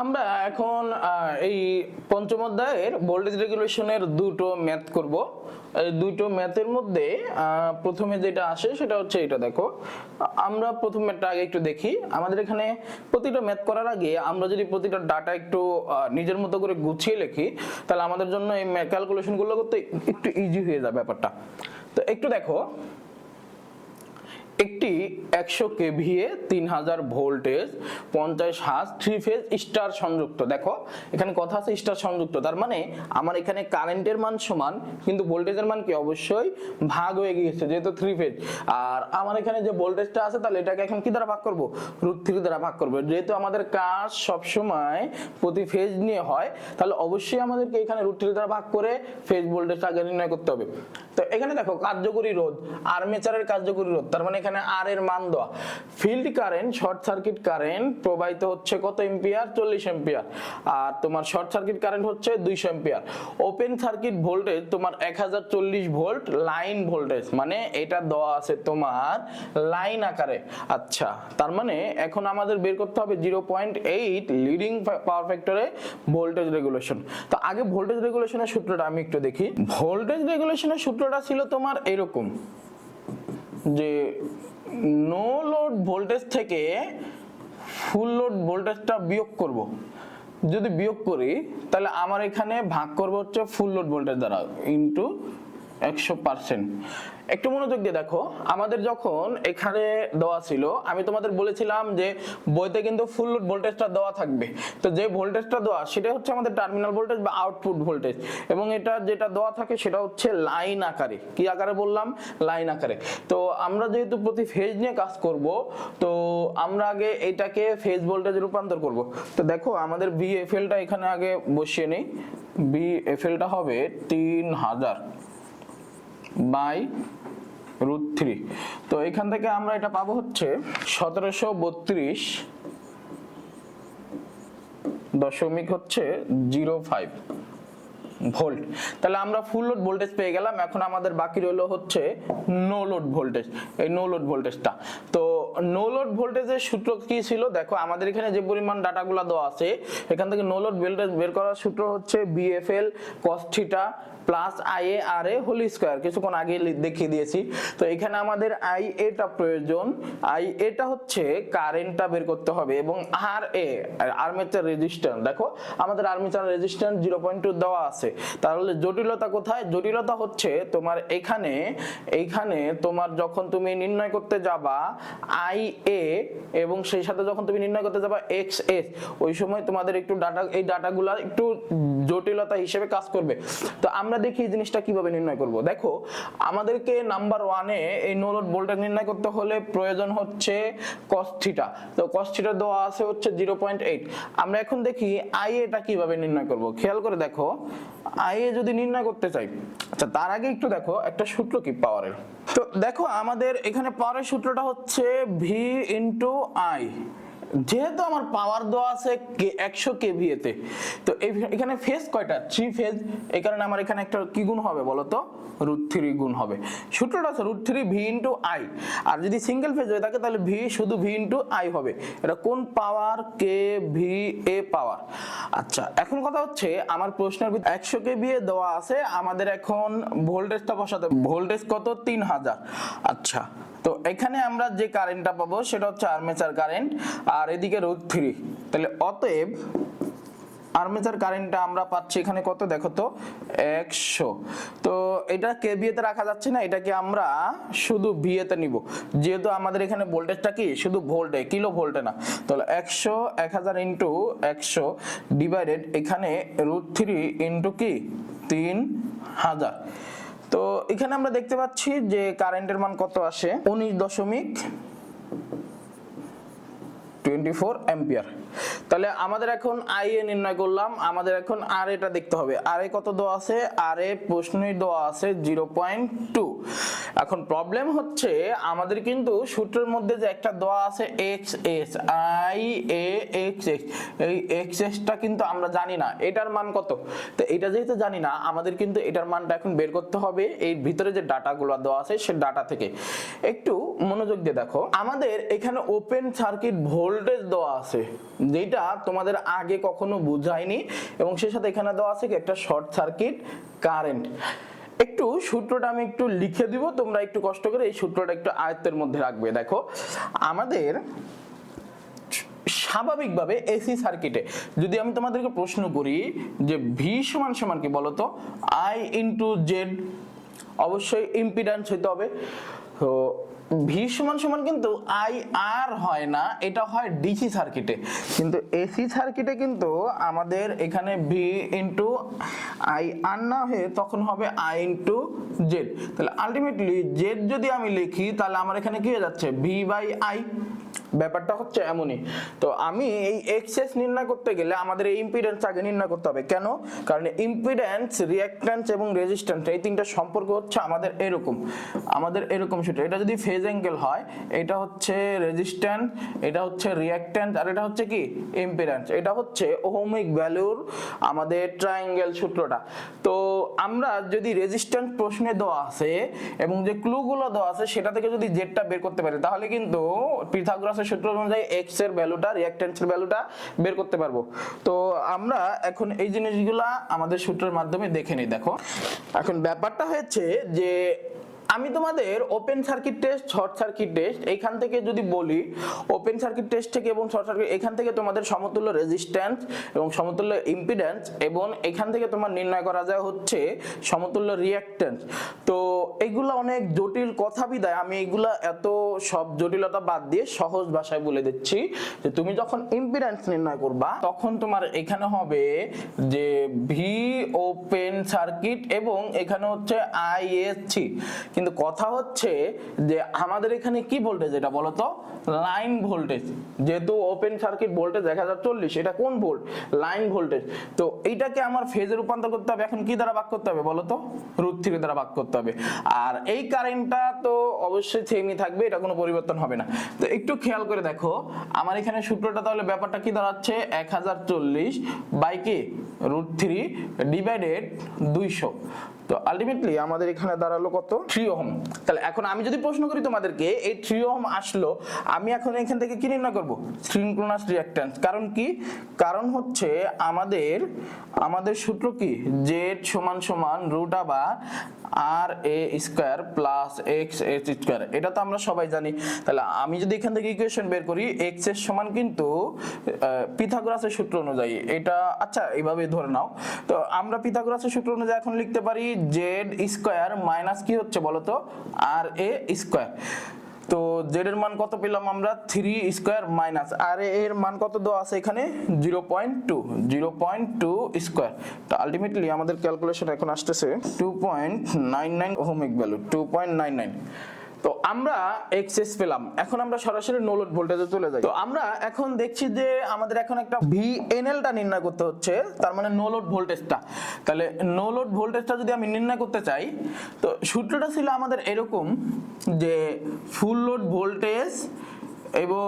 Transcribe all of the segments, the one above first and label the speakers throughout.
Speaker 1: আমরা এখন এই পঞ্চম অধ্যায়ের ভোল্টেজ রেগুলেশনের দুটো ম্যাথ করব। দুটো ম্যাথের মধ্যে প্রথমে যেটা আসে সেটা হচ্ছে এটা দেখো। আমরা প্রথম ম্যাথটা আগে একটু দেখি। আমাদের এখানে প্রতিটা ম্যাথ করার আগে আমরা যদি প্রতিটা ডাটা একটু নিজের মতো করে গুছিয়ে লিখি, তাহলে আমাদের জন্য এই ক্যালকুলেশনগুলো করতে একটু ইজি হয়ে যাবে ব্যাপারটা। তো একটু দেখো। একটি একশো কেভিএ তিন হাজার ভোল্টেজ, পঞ্চাশ হাজ থ্রি ফেজ স্টার সংযুক্ত। দেখো, এখানে কথা আছে স্টার সংযুক্ত। তার মানে আমার এখানে কারেন্টের মান সমান, কিন্তু ভোল্টেজের মান কি? অবশ্যই ভাগ হয়ে গিয়েছে, যেহেতু থ্রি ফেজ আর আমার এখানে যে ভোল্টেজটা আছে, তাহলে এটাকে এখন কি দ্বারা ভাগ করব? রুট থ্রি দ্বারা ভাগ করব। যেহেতু আমাদের কাজ সবসময় প্রতি ফেজ নিয়ে হয়, তাহলে অবশ্যই আমাদেরকে এখানে রুট থ্রি দ্বারা ভাগ করে ফেজ ভোল্টেজটা আগে নির্ণয় করতে হবে। তো এখানে দেখো, কার্যকরী রোধ আর্মেচারের কার্যকরী রোধ। তার মানে এখানে আর এর মান দেওয়া। Field current short circuit current প্রবাহিত হচ্ছে কত এম্পিয়ার চল্লিশ এম্পিয়ার আর তোমার শর্ট সার্কিট কারেন্ট হচ্ছে দুইশো এম্পিয়ার ওপেন সার্কিট ভোল্টেজ তোমার এক হাজার চল্লিশ ভোল্ট লাইন ভোল্টেজ মানে এটা দেওয়া আছে তোমার লাইন আকারে। আচ্ছা তার মানে এখন আমাদের বের করতে হবে zero point eight leading power ফ্যাক্টরে voltage regulation তো আগে ভোল্টেজ রেগুলেশনের সূত্রটা আমি একটু দেখি। ভোল্টেজ রেগুলেশনের সূত্রটা ছিল তোমার এরকম, যে নো লোড ভোল্টেজ থেকে ফুল লোড ভোল্টেজটা বিয়োগ করব। যদি বিয়োগ করি, তাহলে আমার এখানে ভাগ করব হচ্ছে ফুল লোড ভোল্টেজ দ্বারা ইনটু একশো পার্সেন্ট একটু মনোযোগ দিয়ে দেখো, আমাদের যখন এখানে দেওয়া ছিল, আমি তোমাদের বলেছিলাম যে বইতে কিন্তু ফুল ভোল্টেজটা দেওয়া থাকবে। তো যে ভোল্টেজটা দেওয়া সেটা হচ্ছে আমাদের টার্মিনাল ভোল্টেজ বা আউটপুট ভোল্টেজ এবং এটা যেটা দেওয়া থাকে, সেটা হচ্ছে লাইন আকারে। কি আকারে বললাম? লাইন আকারে। তো আমরা যেহেতু প্রতি ফেজ নিয়ে কাজ করব, তো আমরা আগে এটাকে ফেজ ভোল্টেজে রূপান্তর করব। তো দেখো, আমাদের বিএফএলটা এখানে আগে বসিয়ে নেই। বিএফএলটা হবে তিন হাজার। By root three. তো এখান থেকে আমরা এটা পাবো হচ্ছে সতেরোশো বত্রিশ দশমিক হচ্ছে জিরো ফাইভ। ভোল্ট। তাহলে আমরা ফুল লোড ভোল্টেজ পেয়ে গেলাম। এখন আমাদের বাকি রইল হচ্ছে নো লোড ভোল্টেজ এই নো লোড ভোল্টেজটা তো নো লোড ভোল্টেজের সূত্র কি ছিল? দেখো, আমাদের এখানে যে পরিমাণ ডাটাগুলো দেওয়া আছে, এখান থেকে নো লোড ভোল্টেজ বের করার সূত্র হচ্ছে VFL cos theta plus I A R A whole square কিছুক্ষণ আগে দেখিয়ে দিয়েছি। তো এখানে আমাদের আই এটা প্রয়োজন। আই এটা হচ্ছে কারেন্টটা বের করতে হবে এবং আর এ আর্মেচার রেজিস্ট্যান্স দেখো, আমাদের armature resistance zero point two দেওয়া আছে। তাহলে জটিলতা কোথায়? জটিলতা হচ্ছে তোমার এখানে এইখানে তোমার যখন তুমি নির্ণয় করতে যাবা আই এ এবং সেই সাথে যখন তুমি নির্ণয় করতে যাবা এক্স এস ওই সময় তোমাদের একটু ডাটা এই ডাটাগুলা একটু জটিলতা হিসেবে কাজ করবে। তো আমরা দেখি এই জিনিসটা কীভাবে নির্ণয় করব। দেখো, আমাদেরকে নাম্বার ওয়ানে এই নো লোড ভোল্টেজ নির্ণয় করতে হলে প্রয়োজন হচ্ছে cos থিটা তো cos থিটা দেওয়া আছে হচ্ছে জিরো পয়েন্ট এইট আমরা এখন দেখি আই এটা কীভাবে নির্ণয় করব। খেয়াল করে দেখো আই এ যদি নির্ণয় করতে চাই আচ্ছা তার আগে একটু দেখো, একটা সূত্র কি পাওয়ারের তো দেখো, আমাদের এখানে পাওয়ারের সূত্রটা হচ্ছে ভি ইন্টু আই যেহেতু আমার পাওয়ার দেওয়া আছে একশো কেভিএ তে এখানে ফেজ কয়টা? থ্রি ফেজ এই কারণে আমার এখানে একটা কি গুণ হবে বলতো? রুট থ্রি গুণ হবে। সূত্রটা আছে root three V into I R যদি সিঙ্গেল ফেজ হয়ে থাকে, তাহলে ভি শুধু ভি ইন্টু আই হবে। এটা কোন পাওয়ার কে ভি এ পাওয়ার আচ্ছা এখন কথা হচ্ছে, আমার প্রশ্নের একশো কে ভি এ দেওয়া আছে। আমাদের এখন ভোল্টেজটা বসাতে ভোল্টেজ কত? তিন হাজার। আচ্ছা তো এখানে আমরা যে কারেন্টটা পাবো, সেটা হচ্ছে আর্মেচার কারেন্ট আর এদিকে রুট থ্রি তাহলে অতএব আর্মেচার কারেন্টটা আমরা পাচ্ছি এখানে কত? দেখো তো, একশো। তো এটা কে বিয়েতে রাখা যাচ্ছে না? এটাকে আমরা শুধু বিয়েতে নিব। যেহেতু আমাদের এখানে ভোল্টেজটা কি? শুধু ভোল্টে কিলো ভোল্টে না। তাহলে একশো, এক হাজার ইন্টু একশো ডিভাইডেড এখানে রুট থ্রি ইন্টু কি? তিন হাজার। তো এখানে আমরা দেখতে পাচ্ছি যে কারেন্টের মান কত আসে? উনিশ দশমিক টোয়েন্টি ফোর অ্যাম্পিয়ার। তাহলে আমাদের এখন আই এ নির্ণয় করলাম, আমাদের এখন আর এটা দেখতে হবে। আর এ কত দেওয়া আছে? আর এ প্রশ্নই দেওয়া আছে জিরো পয়েন্ট টু। এখন প্রবলেম হচ্ছে, আমাদের কিন্তু সূত্রের মধ্যে যে একটা দেওয়া আছে X S I A X X এই এক্স এসটা কিন্তু আমরা জানি না, এটার মান কত? তো এটা যেহেতু জানি না, আমাদের কিন্তু এটার মানটা এখন বের করতে হবে। এই ভিতরে যে ডাটাগুলো দেওয়া আছে, সে ডাটা থেকে। একটু মনোযোগ দিয়ে দেখো। আমাদের এখানে ওপেন সার্কিট ভোল্টেজ দেওয়া আছে, যেটা তোমাদের আগে কখনো বুঝায়নি, এবং সেই সাথে এখানে দেওয়া আছে কি একটা শর্ট সার্কিট কারেন্ট একটু সূত্রটা আমি একটু লিখে দিব, তোমরা একটু কষ্ট করে এই সূত্রটা একটু আয়ত্তের মধ্যে রাখবে, দেখো। আমাদের স্বাভাবিকভাবে এসি সার্কিটে যদি আমি তোমাদেরকে প্রশ্ন করি যে ভি সমান সমান কি বলতো আই ইন্টু জেড অবশ্যই ইম্পিডেন্স হইতে হবে। তো ভি সমান সমান কিন্তু আই আর হয় না, এটা হয় ডিসি সার্কিটে কিন্তু এসি সার্কিটে কিন্তু আমাদের এখানে ভি ইন্টু আই আর না হয়ে তখন হবে আই ইন্টু জেড তাহলে আলটিমেটলি জেড যদি আমি লিখি, তাহলে আমার এখানে কি হয়ে যাচ্ছে? ভি বাই আই ব্যাপারটা হচ্ছে এমনই। তো আমি এই এক্সেস নির্ণয় করতে গেলে আমাদের এই ইম্পিডেন্স আগে নির্ণয় করতে হবে। কেন? কারণ ইম্পিডেন্স রিঅ্যাক্ট্যান্স এবং রেজিস্ট্যান্স এই তিনটা সম্পর্ক হচ্ছে আমাদের এরকম। আমাদের এরকম সেটা। এটা যদি ফেজ অ্যাঙ্গেল হয়, এটা হচ্ছে রেজিস্ট্যান্স এটা হচ্ছে রিঅ্যাক্ট্যান্স আর এটা হচ্ছে কি? ইম্পিডেন্স এটা হচ্ছে ওহমিক ভ্যালুর আমাদের ট্রায়াঙ্গেল সূত্রটা। তো আমরা যদি রেজিস্ট্যান্স প্রশ্নে দেওয়া আছে এবং যে ক্লুগুলো দেওয়া আছে, সেটা থেকে যদি জেডটা বের করতে পারি, তাহলে কিন্তু পিথাগোরাসের সূত্র অনুযায়ী এক্সের ভ্যালুটা রিঅ্যাক্ট্যান্সের ভ্যালুটা বের করতে পারব। তো আমরা এখন এই জিনিসগুলা আমাদের সূত্রের মাধ্যমে দেখে নিই, দেখো। এখন ব্যাপারটা হয়েছে যে আমি তোমাদের open circuit test short circuit test এখান থেকে যদি বলি ওপেন সার্কিট টেস্ট থেকে এবং শর্ট সার্কিট এখান থেকে তোমাদের সমতুল্য রেজিস্ট্যান্স এবং সমতুল্য ইম্পিডেন্স এবং এখান থেকে তোমার নির্ণয় করা যায় হচ্ছে সমতুল্য রিঅ্যাক্ট্যান্স তো এগুলো অনেক জটিল কথা বিদায়, আমি এগুলা এত সব জটিলতা বাদ দিয়ে সহজ ভাষায় বলে দিচ্ছি যে তুমি যখন ইম্পিডেন্স নির্ণয় করবা, তখন তোমার এখানে হবে যে ভি ওপেন সার্কিট এবং এখানে হচ্ছে আইএসসি কিন্তু কথা হচ্ছে যে আমাদের এখানে কি ভোল্টেজ এটা বলতো? লাইন ভোল্টেজ যেহেতু ওপেন সার্কিট ভোল্টেজ এক হাজার চল্লিশ, এটা কোন ভোল্ট লাইন ভোল্টেজ তো এইটাকে আমার ফেজে রূপান্তর করতে হবে। এখন কি দ্বারা ভাগ করতে হবে বলতো? রুট থ্রি দ্বারা ভাগ করতে হবে। আর এই কারেন্টটা তো অবশ্যই সেমই থাকবে, এটা কোনো পরিবর্তন হবে না। তো একটু খেয়াল করে দেখো, আমার এখানে সূত্রটা তাহলে ব্যাপারটা কি দাঁড়াচ্ছে? এক হাজার চল্লিশ বাই কি রুট থ্রি ডিভাইডেড দুইশো। তো আলটিমেটলি আমাদের এখানে দাঁড়াল কত? থ্রি ওহম তাহলে এখন আমি যদি প্রশ্ন করি তোমাদেরকে, এই থ্রি ওহম আসলো, আমি এখন এখান থেকে কি নির্ণয় করব? সিনক্রোনাস রিঅ্যাক্ট্যান্স কারণ কি? কারণ হচ্ছে আমাদের আমাদের সূত্র কি? জেড সমান সমান রুট আবার R A square plus X S square এটা তো আমরা সবাই জানি। তাহলে আমি যদি এখান থেকে ইকুয়েশন বের করি এক্সের সমান কিন্তু পিথাগোরাসের সূত্র অনুযায়ী। এটা আচ্ছা এইভাবে ধরে নাও। তো আমরা পিথাগোরাসের সূত্র অনুযায়ী এখন লিখতে পারি জেড স্কোয়ার মাইনাস কি হচ্ছে বলতো? আর এ স্কোয়ার। তো জেড এর মান কত পেলাম আমরা? Three square minus. আর এর মান কত দেওয়া আছে এখানে? Zero point two. Zero point two square. তো আলটিমেটলি আমাদের ক্যালকুলেশন এখন আসতেছে two point nine nine ohmic value two point nine nine তো আমরা এক্সেস পেলাম। এখন আমরা সরাসরি নো লোড ভোল্টেজে চলে যাই। তো আমরা এখন দেখছি যে আমাদের এখন একটা ভিএনএলটা নির্ণয় করতে হচ্ছে, তার মানে নো লোড ভোল্টেজটা। তাহলে নো লোড ভোল্টেজটা যদি আমি নির্ণয় করতে চাই, তো সূত্রটা ছিল আমাদের এরকম যে ফুল লোড ভোল্টেজ এবং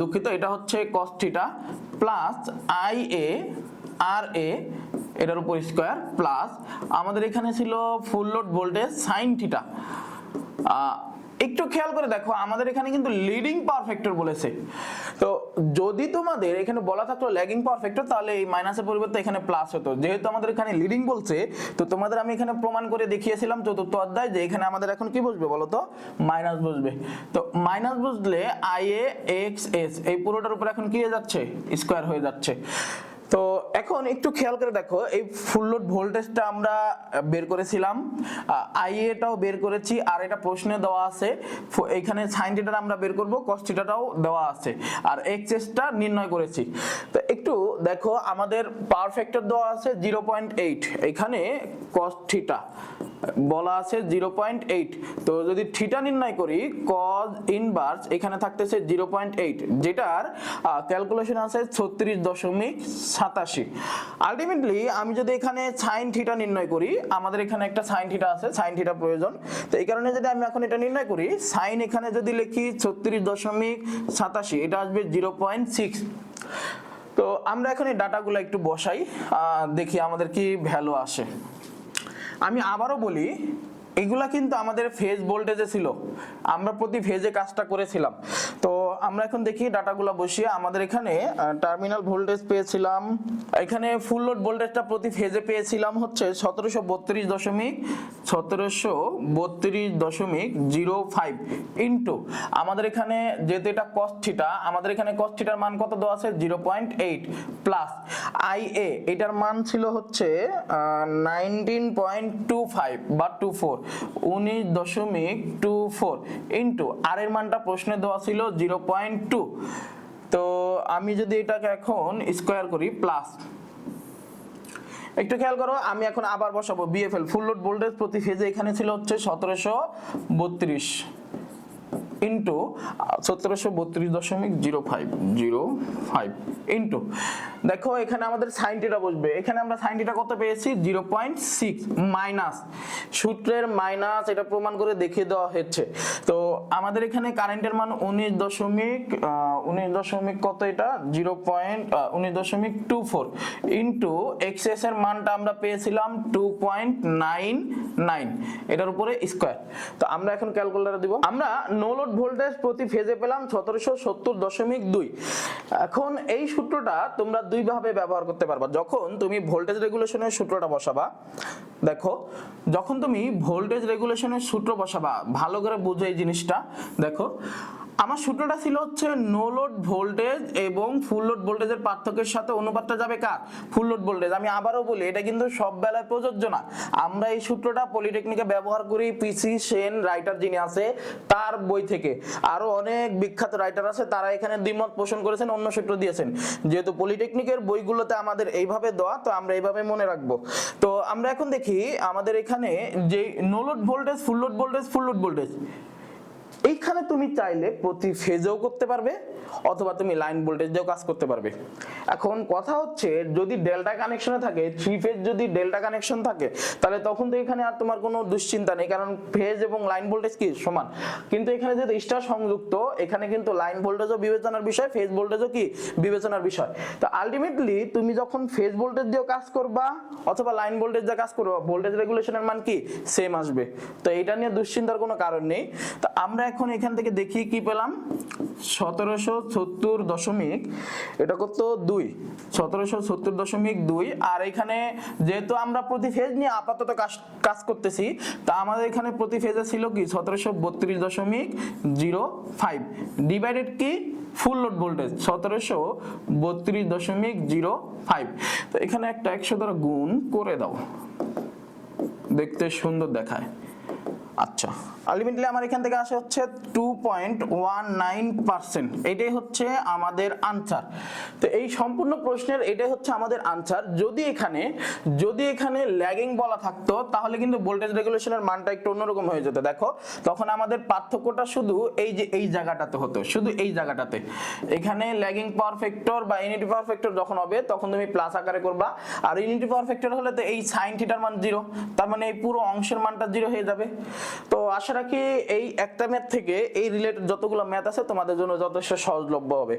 Speaker 1: দুঃখিত, এটা হচ্ছে cos theta plus I A R A এটার উপর স্কোয়ার প্লাস আমাদের এখানে ছিল full load voltage sine theta একটু খেয়াল করে দেখো, আমাদের এখানে কিন্তু লিডিং পাওয়ার ফ্যাক্টর বলেছে। তো যদি তোমাদের এখানে বলা থাকতো ল্যাগিং পাওয়ার ফ্যাক্টর তাহলে এই মাইনাসের পরিবর্তে এখানে প্লাস হতো। যেহেতু আমাদের এখানে লিডিং বলছে, তো তোমাদের আমি এখানে প্রমাণ করে দেখিয়েছিলাম চতুর্থ অধ্যায় যে এখানে আমাদের এখন কি বসবে বলো তো? মাইনাস বসবে। তো মাইনাস বসলে আই এ এক্স এস এই পুরোটার উপর এখন কি হয়ে যাচ্ছে? স্কোয়ার হয়ে যাচ্ছে। তো এখন একটু খেয়াল করে দেখো, এই ফুল লোড ভোল্টেজটা আমরা বের করেছিলাম। আই এটাও বের করেছি, আর এটা প্রশ্নে দেওয়া আছে এখানে সাইন থিটাটা আমরা বের করব কস থিটাটাও দেওয়া আছে, আর এক্সএসটা নির্ণয় করেছি। তো একটু দেখো, আমাদের পাওয়ার ফ্যাক্টর দেওয়া আছে জিরো পয়েন্ট এইট এখানে কস থিটা বলা আছে জিরো পয়েন্ট এইট তো যদি থিটা নির্ণয় করি কজ ইনভার্স এখানে থাকতেছে জিরো পয়েন্ট এইট যেটার ক্যালকুলেশন আছে ছত্রিশ দশমিক সাতাশি। আলটিমেটলি আমি যদি এখানে সাইন থিটা নির্ণয় করি, আমাদের এখানে একটা সাইন থিটা আছে সাইন থিটা প্রয়োজন। তো এই কারণে যদি আমি এখন এটা নির্ণয় করি সাইন এখানে যদি লিখি ছত্রিশ দশমিক সাতাশি, এটা আসবে জিরো পয়েন্ট সিক্স। তো আমরা এখন এই ডাটাগুলো একটু বসাই দেখি আমাদের কি ভ্যালু আসে। আমি আবারও বলি, এগুলা কিন্তু আমাদের ফেজ ভোল্টেজে ছিল। আমরা প্রতি ফেজে কাজটা করেছিলাম। তো আমরা এখন দেখি ডাটাগুলো বসিয়ে আমাদের এখানে টার্মিনাল ভোল্টেজ পেয়েছিলাম। এখানে ফুল লোড ভোল্টেজটা প্রতি ফেজে পেয়েছিলাম হচ্ছে সতেরোশো বত্রিশ দশমিক, সতেরোশো বত্রিশ দশমিক জিরো ফাইভ ইন্টু আমাদের এখানে যেহেতু এটা কস্টিটা আমাদের এখানে কস্টিটার মান কত দেওয়া আছে? Zero point eight plus I A এটার মান ছিল হচ্ছে নাইনটিন পয়েন্ট টু ফাইভ বা টু ফোর উনিশ দশমিক টু ফোর ইন্টু আর এর মানটা প্রশ্নে দেওয়া ছিল জিরো পয়েন্ট টু। তো আমি যদি এটাকে এখন স্কোয়ার করি প্লাস, একটু খেয়াল করো, আমি এখন আবার বসাবো বিএফএল ফুল লোড ভোল্টেজ প্রতি ফেজে এখানে ছিল হচ্ছে সতেরোশো বত্রিশ। ইন্টু সতেরোশো বত্রিশ দশমিক zero five zero five into দেখো, এখানে আমাদের সাইনটিটা বসবে। এখানে আমরা সাইনটিটা কত পেয়েছি? জিরো পয়েন্ট সিক্স মাইনাস সূত্রের মাইনাস এটা প্রমাণ করে দেখিয়ে দেওয়া হচ্ছে। তো আমাদের এখানে কারেন্টের মান উনিশ দশমিক উনিশ দশমিক কত এটা? জিরো পয়েন্ট উনিশ দশমিক টু ফোর ইন্টু এক্সএস এর মানটা আমরা পেয়েছিলাম টু পয়েন্ট নাইন নাইন এটার উপরে স্কোয়ার তো আমরা এখন ক্যালকুলেটার দিব। আমরা নো লোড ভোল্টেজ প্রতি ফেজে পেলাম সতেরোশো সত্তর দশমিক দুই। এখন এই সূত্রটা তোমরা দুইভাবে ব্যবহার করতে পারবা। যখন তুমি ভোল্টেজ রেগুলেশনের সূত্রটা বসাবা, দেখো, যখন তুমি ভোল্টেজ রেগুলেশনের সূত্র বসাবা, ভালো করে বুঝো এই জিনিসটা। দেখো আমার সূত্রটা ছিল হচ্ছে নো লোড ভোল্টেজ এবং ফুল লোড ভোল্টেজের পার্থক্যের সাথে অনুপাতটা যাবে কার? ফুল লোড ভোল্টেজ আমি আবারও বলি, এটা কিন্তু সব বেলায় প্রযোজ্য না। আমরা এই সূত্রটা পলিটেকনিকে ব্যবহার করি পিসি সেন রাইটার যিনি আছে, তার বই থেকে। আরও অনেক বিখ্যাত রাইটার আছে, তারা এখানে দ্বিমত পোষণ করেছেন, অন্য সূত্র দিয়েছেন। যেহেতু পলিটেকনিকের বইগুলোতে আমাদের এইভাবে দেওয়া, তো আমরা এইভাবে মনে রাখব। তো আমরা এখন দেখি, আমাদের এখানে যে no load voltage full load voltage full load voltage এইখানে তুমি চাইলে প্রতি ফেজেও করতে পারবে, অথবা তুমি লাইন ভোল্টেজ দিয়েও কাজ করতে পারবে। এখন কথা হচ্ছে, যদি ডেল্টা কানেকশনে থাকে থ্রি ফেজ যদি ডেল্টা কানেকশন থাকে, তাহলে তখন তো এখানে আর তোমার কোনো দুশ্চিন্তা নেই, কারণ ফেজ এবং লাইন ভোল্টেজ কি? সমান। কিন্তু এখানে যেহেতু স্টার সংযুক্ত, এখানে কিন্তু লাইন ভোল্টেজও বিবেচনার বিষয় ফেজ ভোল্টেজও কি? বিবেচনার বিষয়। তো আলটিমেটলি তুমি যখন ফেজ ভোল্টেজ দিয়েও কাজ করবা, অথবা লাইন ভোল্টেজ দিয়ে কাজ করবা ভোল্টেজ রেগুলেশনের মান কি? সেম আসবে। তো এটা নিয়ে দুশ্চিন্তার কোনো কারণ নেই। তো আমরা এখন এখান থেকে দেখি কি পেলাম? সতেরোশো সত্তর দশমিক, এটা কত? দুই। সতেরোশো সত্তর দশমিক দুই। আর এখানে যেহেতু আমরা প্রতি ফেজ নিয়ে আপাতত কাজ কাজ করতেছি, তা আমাদের এখানে প্রতি ফেজে ছিল কি? সতেরোশো বত্রিশ দশমিক জিরো ফাইভ। ডিভাইডেড কি? ফুল লোড ভোল্টেজ সতেরোশো বত্রিশ দশমিক জিরো ফাইভ। তো এখানে একটা একশো দ্বারা গুণ করে দাও। দেখতে সুন্দর দেখায়। আচ্ছা। আলটিমেটলি আমার এখান থেকে আসে হচ্ছে two point one nine percent এটাই হচ্ছে আমাদের আনসার তো এই সম্পূর্ণ প্রশ্নের এটাই হচ্ছে আমাদের আনসার যদি এখানে যদি এখানে ল্যাগিং বলা থাকতো, তাহলে কিন্তু ভোল্টেজ রেগুলেশনের মানটা একটু অন্যরকম হয়ে যেত। দেখো, তখন আমাদের পার্থক্যটা শুধু এই যে, এই জায়গাটাতে হতো। শুধু এই জায়গাটাতে। এখানে ল্যাগিং পাওয়ার ফ্যাক্টর বা ইউনিটি পাওয়ার ফ্যাক্টর যখন হবে, তখন তুমি প্লাস আকারে করবা। আর ইউনিটি পাওয়ার ফ্যাক্টর হলে তো এই সাইন থিটার মান জিরো তার মানে এই পুরো অংশের মানটা জিরো হয়ে যাবে। তো আশা রাখি এই একটা ম্যাথ থেকে এই রিলেটেড যতগুলো ম্যাথ আছে তোমাদের জন্য যথেষ্ট সহজলভ্য হবে।